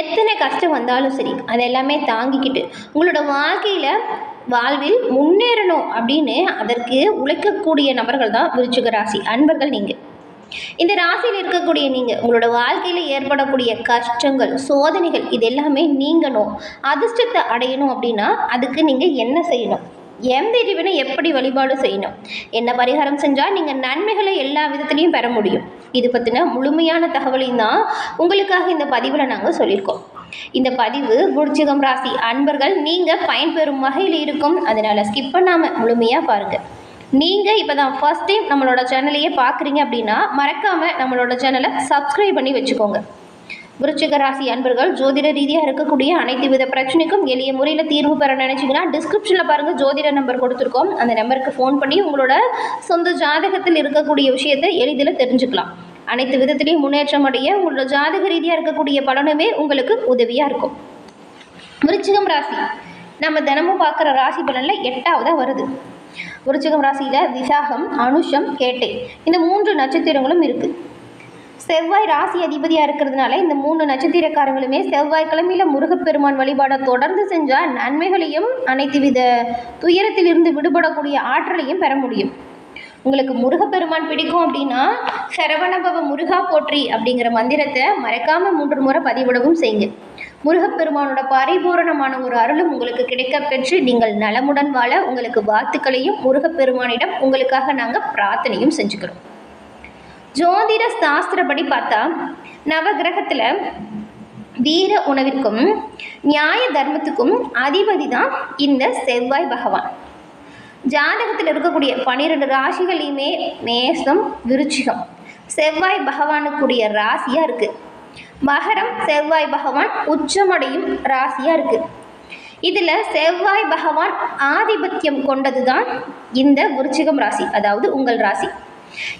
எத்தனை கஷ்டம் வந்தாலும் சரி அதெல்லாமே தாங்கிக்கிட்டு உங்களோட வாழ்க்கையில் வாழ்வில் முன்னேறணும் அப்படின்னு அதற்கு உழைக்கக்கூடிய நபர்கள் தான் விருச்சிக ராசி. அன்பர்கள் நீங்கள் இந்த ராசியில் இருக்கக்கூடிய நீங்கள் உங்களோட வாழ்க்கையில் ஏற்படக்கூடிய கஷ்டங்கள் சோதனைகள் இது எல்லாமே நீங்கணும். அதிர்ஷ்டத்தை அடையணும் அப்படின்னா அதுக்கு நீங்கள் என்ன செய்யணும்? எந்த இறைவனை எப்படி வழிபாடு செய்யணும்? என்ன பரிகாரம் செஞ்சால் நீங்கள் நன்மைகளை எல்லா விதத்துலேயும் பெற முடியும். இது பற்றின முழுமையான தகவலையும் தான் உங்களுக்காக இந்த பதிவில் நாங்கள் சொல்லியிருக்கோம். இந்த பதிவு விருச்சிகம் ராசி அன்பர்கள் நீங்கள் பயன்பெறும் வகையில் இருக்கும். அதனால் ஸ்கிப் பண்ணாமல் முழுமையாக பாருங்கள் நீங்கள் இப்போ தான் ஃபர்ஸ்ட் டைம் நம்மளோட சேனலையே பார்க்குறீங்க அப்படின்னா மறக்காமல் நம்மளோட சேனலை சப்ஸ்கிரைப் பண்ணி வச்சுக்கோங்க. விருச்சிக ராசி அன்பர்கள் ஜோதிட ரீதியாக இருக்கக்கூடிய அனைத்து வித பிரச்சனைக்கும் எளிய முறையில் தீர்வு பெற நினைச்சிங்கன்னா டிஸ்கிரிப்ஷனில் பாருங்கள் ஜோதிட நம்பர் கொடுத்துருக்கோம். அந்த நம்பருக்கு ஃபோன் பண்ணி உங்களோட சொந்த ஜாதகத்தில் இருக்கக்கூடிய விஷயத்தை எளிதில் தெரிஞ்சுக்கலாம். அனைத்து விதத்திலையும் முன்னேற்றம் அடைய உங்களோட ஜாதக ரீதியாக இருக்கக்கூடிய பலனுமே உங்களுக்கு உதவியாக இருக்கும். விருச்சிகம் ராசி. நம்ம தினமும் பார்க்குற ராசி பலனில் எட்டாவதாக வருது. விருச்சிகம் ராசியில் விசாகம் அனுஷம் கேட்டை. இந்த மூன்று நட்சத்திரங்களும் இருக்குது செவ்வாய் ராசி அதிபதியாக இருக்கிறதுனால இந்த மூணு நட்சத்திரக்காரங்களுமே செவ்வாய்க்கிழமையில் முருகப்பெருமான் வழிபாடை தொடர்ந்து செஞ்சால் நன்மைகளையும் அனைத்து வித துயரத்திலிருந்து விடுபடக்கூடிய ஆற்றலையும் பெற முடியும். உங்களுக்கு முருகப்பெருமான் பிடிக்கும் அப்படின்னா சரவணபவ முருகா போற்றி அப்படிங்கிற மந்திரத்தை மறக்காம மூன்று முறை பதிவிடவும் செய்யுங்க. முருகப்பெருமானோட பரிபூரணமான ஒரு அருளும் உங்களுக்கு கிடைக்க பெற்று நீங்கள் நலமுடன் வாழ உங்களுக்கு வாழ்த்துக்களையும் முருகப்பெருமானிடம் உங்களுக்காக நாங்கள் பிரார்த்தனையும் செஞ்சுக்கிறோம். ஜோதிட சாஸ்திரப்படி பார்த்தா நவகிரகத்தில் வீர உணவிற்கும் நியாய தர்மத்துக்கும் அதிபதி தான் இந்த செவ்வாய் பகவான். ஜாதகத்தில் இருக்கக்கூடிய பன்னிரெண்டு ராசிகளையுமே மேசம் விருச்சிகம். செவ்வாய் பகவானுக்குரிய ராசியாக இருக்குது மகரம் செவ்வாய் பகவான் உச்சமடையும் ராசியாக இருக்குது இதில் செவ்வாய் பகவான் ஆதிபத்தியம் கொண்டது தான் இந்த விருச்சிகம் ராசி அதாவது உங்கள் ராசி.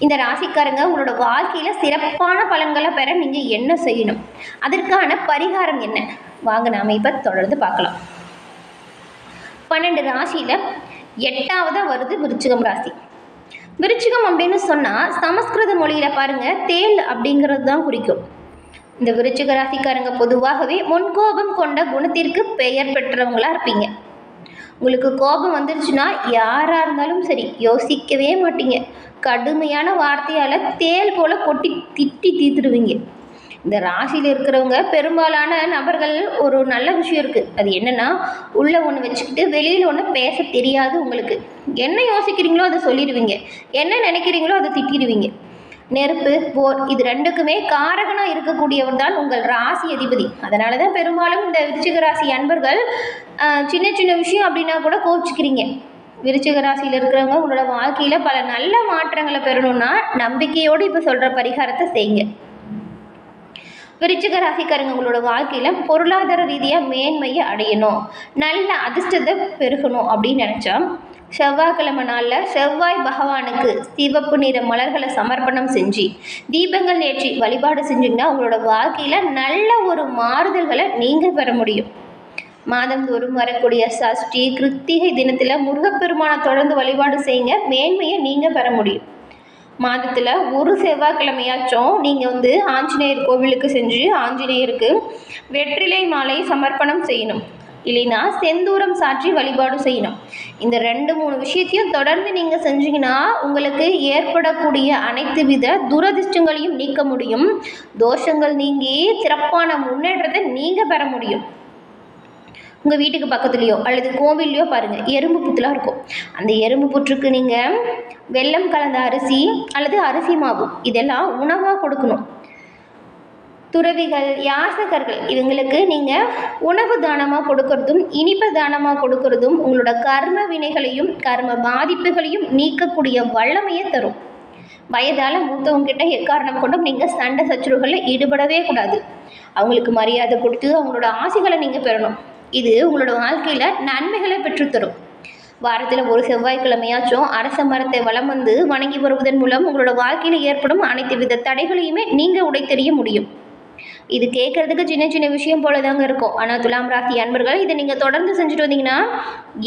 இந்த ராசிக்காரங்க உங்களோட வாழ்க்கையில் சிறப்பான பலன்களை பெற நீங்கள் என்ன செய்யணும்? அதற்கான பரிகாரம் என்ன? வாங்க நாம் இப்போ தொடர்ந்து பார்க்கலாம். பன்னெண்டு ராசியில் எட்டாவதாக வருது விருச்சிகம் ராசி. விருச்சிகம் அப்படின்னு சொன்னால் சமஸ்கிருத மொழியில் பாருங்கள் தேல் அப்படிங்கிறது தான் குறிக்கும். இந்த விருச்சிக ராசிக்காரங்க பொதுவாகவே முன்கோபம் கொண்ட குணத்திற்கு பெயர் பெற்றவங்களா இருப்பீங்க. உங்களுக்கு கோபம் வந்துருச்சுன்னா யாராக இருந்தாலும் சரி யோசிக்கவே மாட்டீங்க. கடுமையான வார்த்தையால் தேல் போல் கொட்டி திட்டி தீத்துடுவீங்க இந்த ராசியில் இருக்கிறவங்க பெரும்பாலான நபர்கள் ஒரு நல்ல விஷயம் இருக்குது அது என்னென்னா உள்ளே ஒன்று வச்சுக்கிட்டு வெளியில் ஒன்று பேச தெரியாது உங்களுக்கு. என்ன யோசிக்கிறீங்களோ அதை சொல்லிடுவீங்க. என்ன நினைக்கிறீங்களோ அதை திட்டிடுவீங்க. நெருப்பு போர் இது ரெண்டுக்குமே காரகனாக இருக்கக்கூடியவர் தான் உங்கள் ராசி அதிபதி. அதனால தான் பெரும்பாலும் இந்த விருச்சிக ராசி அன்பர்கள் சின்ன சின்ன விஷயம் அப்படின்னா கூட கோச்சிக்கிறீங்க விருச்சிக ராசியில் இருக்கிறவங்க உங்களோட வாழ்க்கையில் பல நல்ல மாற்றங்களை பெறணும்னா நம்பிக்கையோடு இப்போ சொல்கிற பரிகாரத்தை செய்யுங்க. விருச்சிக ராசிக்காரங்க உங்களோட வாழ்க்கையில் பொருளாதார ரீதியாக மேன்மையை அடையணும். நல்ல அதிர்ஷ்டத்தை பெருகணும் அப்படின்னு நினச்சா செவ்வாய்க்கிழமை நாளில் செவ்வாய் பகவானுக்கு சிவப்பு நிற மலர்களை சமர்ப்பணம் செஞ்சு தீபங்கள் ஏற்றி வழிபாடு செஞ்சீங்கன்னா உங்களோட வாழ்க்கையில் நல்ல ஒரு மாறுதல்களை நீங்கள் பெற முடியும். மாதந்தோறும் வரக்கூடிய சஷ்டி கிருத்திகை தினத்தில் முருகப்பெருமானை தொடர்ந்து வழிபாடு செய்யுங்க. மேன்மையை நீங்கள் பெற முடியும். மாதத்தில் ஒரு செவ்வாய்க்கிழமையாச்சும் நீங்கள் வந்து ஆஞ்சநேயர் கோவிலுக்கு செஞ்சு ஆஞ்சநேயருக்கு வெற்றிலை மாலை சமர்ப்பணம் செய்யணும். இல்லைன்னா செந்தூரம் சாற்றி வழிபாடு செய்யணும். இந்த ரெண்டு மூணு விஷயத்தையும் தொடர்ந்து நீங்கள் செஞ்சீங்கன்னா உங்களுக்கு ஏற்படக்கூடிய அனைத்து வித துரதிர்ஷ்டங்களையும் நீக்க முடியும். தோஷங்கள் நீங்கி சிறப்பான முன்னேற்றத்தை நீங்கள் பெற முடியும். உங்கள் வீட்டுக்கு பக்கத்துலேயோ அல்லது கோவில்லையோ பாருங்கள் எறும்பு புற்றுலாம் இருக்கும். அந்த எறும்பு புற்றுக்கு நீங்கள் வெல்லம் கலந்த அரிசி அல்லது அரிசி மாவு இதெல்லாம் உணவாக கொடுக்கணும். துறவிகள் யாசகர்கள் இவங்களுக்கு நீங்கள் உணவு தானமாக கொடுக்கறதும் இனிப்பு தானமாக கொடுக்கறதும் உங்களோட கர்ம வினைகளையும் கர்ம பாதிப்புகளையும் நீக்கக்கூடிய வல்லமையை தரும். வயதால் மூத்தவங்ககிட்ட எக்காரணம் கொண்டும் நீங்கள் சண்டை சச்சரவுகளில் ஈடுபடவே கூடாது. அவங்களுக்கு மரியாதை கொடுத்து அவங்களோட ஆசைகளை நீங்கள் பெறணும். இது உங்களோட வாழ்க்கையில் நன்மைகளை பெற்றுத்தரும். வாரத்தில் ஒரு செவ்வாய்க்கிழமையாச்சும் அரச மரத்தை வளம் வந்து வணங்கி வருவதன் மூலம் உங்களோட வாழ்க்கையில் ஏற்படும் அனைத்து வித தடைகளையுமே நீங்கள் உடைத்தெறிய முடியும். இது கேட்குறதுக்கு சின்ன சின்ன விஷயம் போல தாங்க இருக்கும். ஆனால் துலாம் ராசி அன்பர்கள் இதை நீங்கள் தொடர்ந்து செஞ்சுட்டு வந்தீங்கன்னா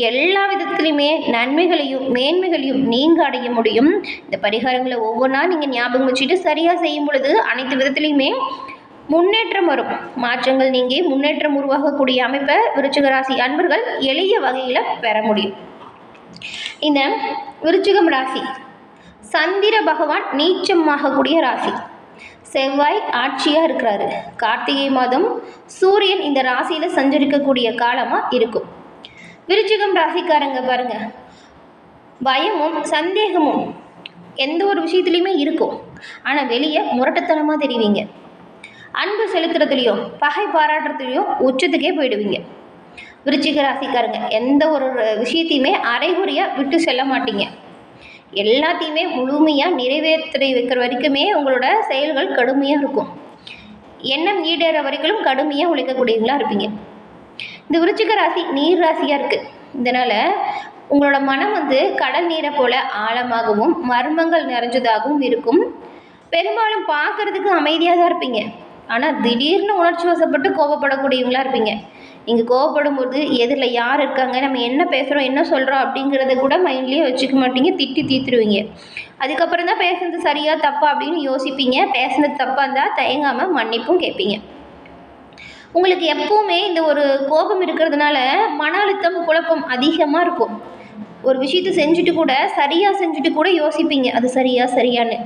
எல்லா விதத்துலையுமே நன்மைகளையும் மேன்மைகளையும் நீங்கள் அடைய முடியும். இந்த பரிகாரங்களை ஒவ்வொன்றா நீங்கள் ஞாபகம் வச்சுட்டு சரியாக செய்யும் பொழுது அனைத்து விதத்துலையுமே முன்னேற்றம் வரும். மாற்றங்கள் நீங்கி முன்னேற்றம் உருவாகக்கூடிய அமைப்பை விருச்சிக ராசி அன்பர்கள் எளிய வகையில் பெற முடியும். இந்த விருச்சிகம் ராசி சந்திர பகவான் நீச்சமாகக்கூடிய ராசி. செவ்வாய் ஆட்சியாக இருக்கிறாரு. கார்த்திகை மாதம் சூரியன் இந்த ராசியில் சஞ்சரிக்கக்கூடிய காலமாக இருக்கும். விருச்சிகம் ராசிக்காரங்க பாருங்க. பயமும் சந்தேகமும் எந்த ஒரு விஷயத்துலையுமே இருக்கும். ஆனால் வெளியே முரட்டுத்தனமாக தெரிவிங்க. அன்பு செலுத்துறதுலையும் பகை பாராட்டுறதுலையும் உச்சத்துக்கே போயிடுவீங்க. விருச்சிக ராசிக்காரங்க எந்த ஒரு விஷயத்தையுமே அரைகுறையாக விட்டு செல்ல மாட்டீங்க. எல்லாத்தையுமே முழுமையாக நிறைவேற்றி வைக்கிற வரைக்குமே உங்களோட செயல்கள் கடுமையாக இருக்கும். எண்ணம் ஈடேற வரைக்கும் கடுமையாக உழைக்கக்கூடியவங்களாக இருப்பீங்க. இந்த விருச்சிக ராசி நீர் ராசியாக இருக்குது இதனால் உங்களோட மனம் வந்து கடல் நீரை போல ஆழமாகவும் மர்மங்கள் நிறைஞ்சதாகவும் இருக்கும். பெரும்பாலும் பார்க்கறதுக்கு அமைதியாக தான் இருப்பீங்க. ஆனால் திடீர்னு உணர்ச்சி வசப்பட்டு கோபப்படக்கூடியவங்களா இருப்பீங்க. நீங்கள் கோவப்படும் போது எதிரில் யார் இருக்காங்க நம்ம என்ன பேசுகிறோம் என்ன சொல்கிறோம் அப்படிங்கிறத கூட மைண்ட்லேயே வச்சுக்க மாட்டீங்க திட்டி தீத்துருவீங்க. அதுக்கப்புறம் தான் பேசுனது சரியாக தப்பா அப்படின்னு யோசிப்பீங்க. பேசுனது தப்பாக இருந்தால் தயங்காமல் மன்னிப்பும் கேட்பீங்க. உங்களுக்கு எப்பவுமே இந்த ஒரு கோபம் இருக்கிறதுனால மன அழுத்தம் குழப்பம் அதிகமாக இருக்கும். ஒரு விஷயத்தை செஞ்சுட்டு கூட சரியாக செஞ்சுட்டு கூட யோசிப்பீங்க. அது சரியா சரியான்னு.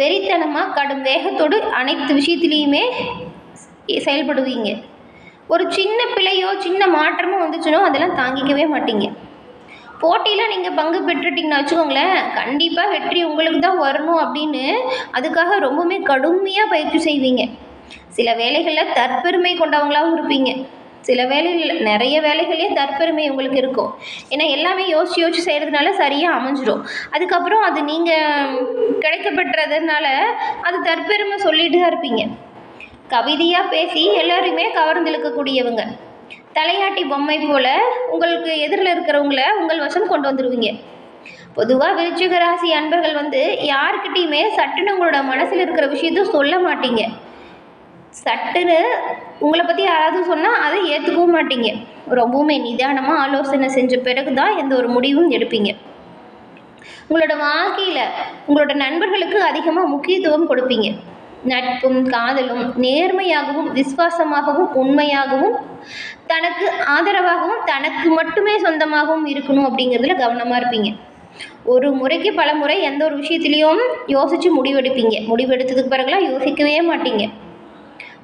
வெறித்தனமாக கடும் வேகத்தோடு அனைத்து விஷயத்துலேயுமே செயல்படுவீங்க. ஒரு சின்ன பிழையோ சின்ன மாற்றமோ வந்துச்சுனோ அதெல்லாம் தாங்கிக்கவே மாட்டீங்க. போட்டியில் நீங்கள் பங்கு பெற்றுட்டிங்கன்னா வச்சுக்கோங்களேன் கண்டிப்பாக வெற்றி உங்களுக்கு தான் வரணும் அப்படின்னு அதுக்காக ரொம்பவுமே கடுமையாக பயிற்சி செய்வீங்க. சில வேலைகளில் தற்பெருமை கொண்டவங்களாகவும் இருப்பீங்க. சில வேலையில் நிறைய வேலைகளே தற்பெருமை உங்களுக்கு இருக்கும். ஏன்னா எல்லாமே யோசிச்சு யோசிச்சு செய்கிறதுனால சரியாக அமைஞ்சிடும் அதுக்கப்புறம் அது நீங்கள் கிடைக்கப்பட்டுறதுனால அது தற்பெருமை சொல்லிட்டு தான் இருப்பீங்க. கவிதையாக பேசி எல்லாருமே கவர்ந்து இழுக்கக்கூடியவங்க. தலையாட்டி பொம்மை போல் உங்களுக்கு எதிரில் இருக்கிறவங்கள உங்கள் வசம் கொண்டு வந்துடுவீங்க பொதுவாக விருச்சிக ராசி அன்பர்கள் வந்து யாருக்கிட்டேயுமே சட்டுன்னு உங்களோட மனசில் இருக்கிற விஷயத்த சொல்ல மாட்டீங்க. சட்டுன்னு உங்களை பற்றி யாராவது சொன்னால் அதை ஏற்றுக்கவும் மாட்டீங்க. ரொம்பவுமே நிதானமாக ஆலோசனை செஞ்ச பிறகு தான் எந்த ஒரு முடிவும் எடுப்பீங்க. உங்களோட வாழ்க்கையில் உங்களோட நண்பர்களுக்கு அதிகமாக முக்கியத்துவம் கொடுப்பீங்க. நட்பும் காதலும் நேர்மையாகவும் விசுவாசமாகவும் உண்மையாகவும் தனக்கு ஆதரவாகவும் தனக்கு மட்டுமே சொந்தமாகவும் இருக்கணும் அப்படிங்கிறதுல கவனமாக இருப்பீங்க. ஒரு முறைக்கு பல முறை எந்த ஒரு விஷயத்துலையும் யோசித்து முடிவெடுப்பீங்க. முடிவெடுத்ததுக்கு பிறகுலாம் யோசிக்கவே மாட்டீங்க.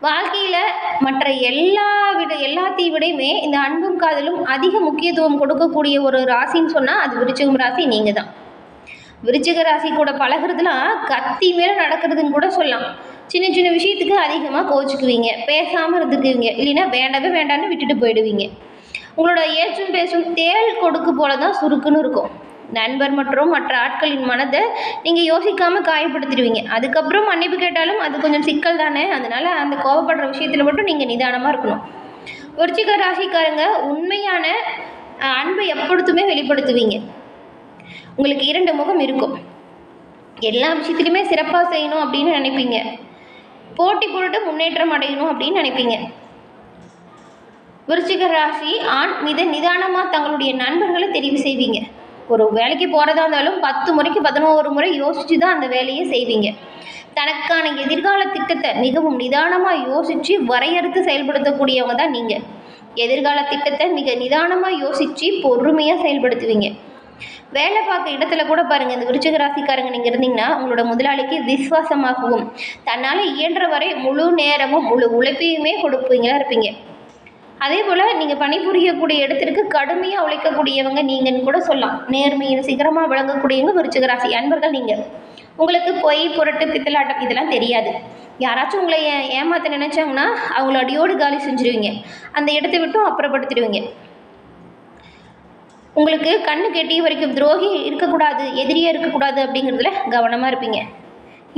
வாழ்க்கையில் மற்ற எல்லா விட எல்லாத்தையும் விடையுமே இந்த அன்பும் காதலும் அதிக முக்கியத்துவம் கொடுக்கக்கூடிய ஒரு ராசின்னு சொன்னால் அது விருச்சிகம் ராசி நீங்கள் தான் விருச்சிக ராசி கூட பழகுறதுலாம் கத்தி மேலே நடக்கிறதுன்னு கூட சொல்லலாம். சின்ன சின்ன விஷயத்துக்கு அதிகமாக கோச்சிக்குவீங்க. பேசாமல் இருந்துக்குவீங்க. இல்லைன்னா வேண்டவே வேண்டான்னு விட்டுட்டு போயிடுவீங்க. உங்களோட ஏற்றும் பேசும் தேள் கொடுக்கு போல தான் சுருக்குன்னு இருக்கும். நண்பர் மற்றும் மற்ற ஆட்களின் மனதை நீங்கள் யோசிக்காமல் காயப்படுத்திடுவீங்க. அதுக்கப்புறம் மன்னிப்பு கேட்டாலும் அது கொஞ்சம் சிக்கல் தானே. அதனால் அந்த கோவப்படுற விஷயத்தில் மட்டும் நீங்கள் நிதானமாக இருக்கணும். விருச்சிக ராசிக்காரங்க உண்மையான அன்பை எப்பொழுதுமே வெளிப்படுத்துவீங்க. உங்களுக்கு இரண்டு முகம் இருக்கும். எல்லா விஷயத்துலையுமே சிறப்பாக செய்யணும் அப்படின்னு நினைப்பீங்க. போட்டி போட்டு முன்னேற்றம் அடையணும் அப்படின்னு நினைப்பீங்க. விருச்சிக ராசி ஆண் மித நிதானமாக தங்களுடைய நண்பர்களை தெரிவு செய்வீங்க. ஒரு வேலைக்கு போகிறதா இருந்தாலும் பத்து முறைக்கு பதினோரு முறை யோசித்து தான் அந்த வேலையை செய்வீங்க. தனக்கான எதிர்கால திட்டத்தை மிகவும் நிதானமாக யோசித்து வரையறுத்து செயல்படுத்தக்கூடியவங்க தான் நீங்கள் எதிர்கால திட்டத்தை மிக நிதானமாக யோசித்து பொறுமையாக செயல்படுத்துவீங்க. வேலை பார்க்க இடத்துல கூட பாருங்கள் இந்த விருச்சிக ராசிக்காரங்க நீங்கள் இருந்தீங்கன்னா உங்களோட முதலாளிக்கு விசுவாசமாகவும் தன்னால் இயன்ற வரை முழு நேரமும் முழு உழைப்பையுமே கொடுப்பீங்களா இருப்பீங்க. அதே போல் நீங்கள் பணிபுரியக்கூடிய இடத்திற்கு கடுமையாக உழைக்கக்கூடியவங்க நீங்கன்னு கூட சொல்லலாம். நேர்மையில் சிகரமாக விளங்கக்கூடியவங்க விருச்சிக ராசி. அன்பர்கள் நீங்கள் உங்களுக்கு பொய் புரட்டு பித்தலாட்டம் இதெல்லாம் தெரியாது. யாராச்சும் உங்களை ஏ ஏமாற்ற நினச்சாங்கன்னா அவங்கள அடியோடு காலி செஞ்சுருவீங்க. அந்த இடத்தை விட்டும் அப்புறப்படுத்திடுவீங்க. உங்களுக்கு கண்ணு கெட்டிய வரைக்கும் துரோகி இருக்கக்கூடாது எதிரியே இருக்கக்கூடாது அப்படிங்கிறதுல கவனமாக இருப்பீங்க.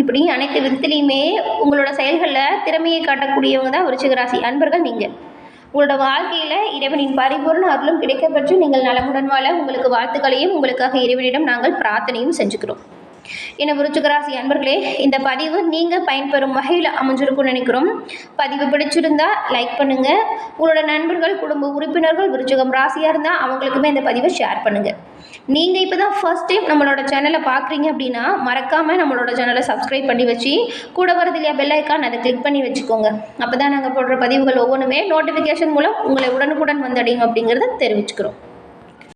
இப்படி அனைத்து விதத்துலேயுமே உங்களோட செயல்களில் திறமையை காட்டக்கூடியவங்க தான் விருச்சிகராசி அன்பர்கள் நீங்கள் உங்களோட வாழ்க்கையில் இறைவனின் பரிபூர்ண அருளும் கிடைக்கப்பெற்று நீங்கள் நலமுடன் வாழ உங்களுக்கு வாழ்த்துக்களையும் உங்களுக்காக இறைவனிடம் நாங்கள் பிரார்த்தனையும் செஞ்சுக்கிறோம். என விருச்சிகராசி அன்பர்களே இந்த பதிவு நீங்கள் பயன்பெறும் வகையில் அமைஞ்சிருக்கும்னு நினைக்கிறோம். பதிவு பிடிச்சிருந்தா லைக் பண்ணுங்கள் உங்களோட நண்பர்கள் குடும்ப உறுப்பினர்கள் விருச்சிகம் ராசியாக இருந்தால் அவங்களுக்குமே இந்த பதிவை ஷேர் பண்ணுங்கள் நீங்கள் இப்போ தான் ஃபர்ஸ்ட் டைம் நம்மளோட சேனலை பார்க்குறீங்க அப்படின்னா மறக்காமல் நம்மளோட சேனலை சப்ஸ்கிரைப் பண்ணி வச்சு கூட வரது இல்லையா பெல் ஐக்கான் அதை கிளிக் பண்ணி வச்சுக்கோங்க. அப்போ தான் நாங்கள் போடுற பதிவுகள் ஒவ்வொன்றுமே நோட்டிஃபிகேஷன் மூலம் உங்களை உடனுக்குடன் வந்தடையும் அப்படிங்கிறத தெரிவிச்சுக்கிறோம்.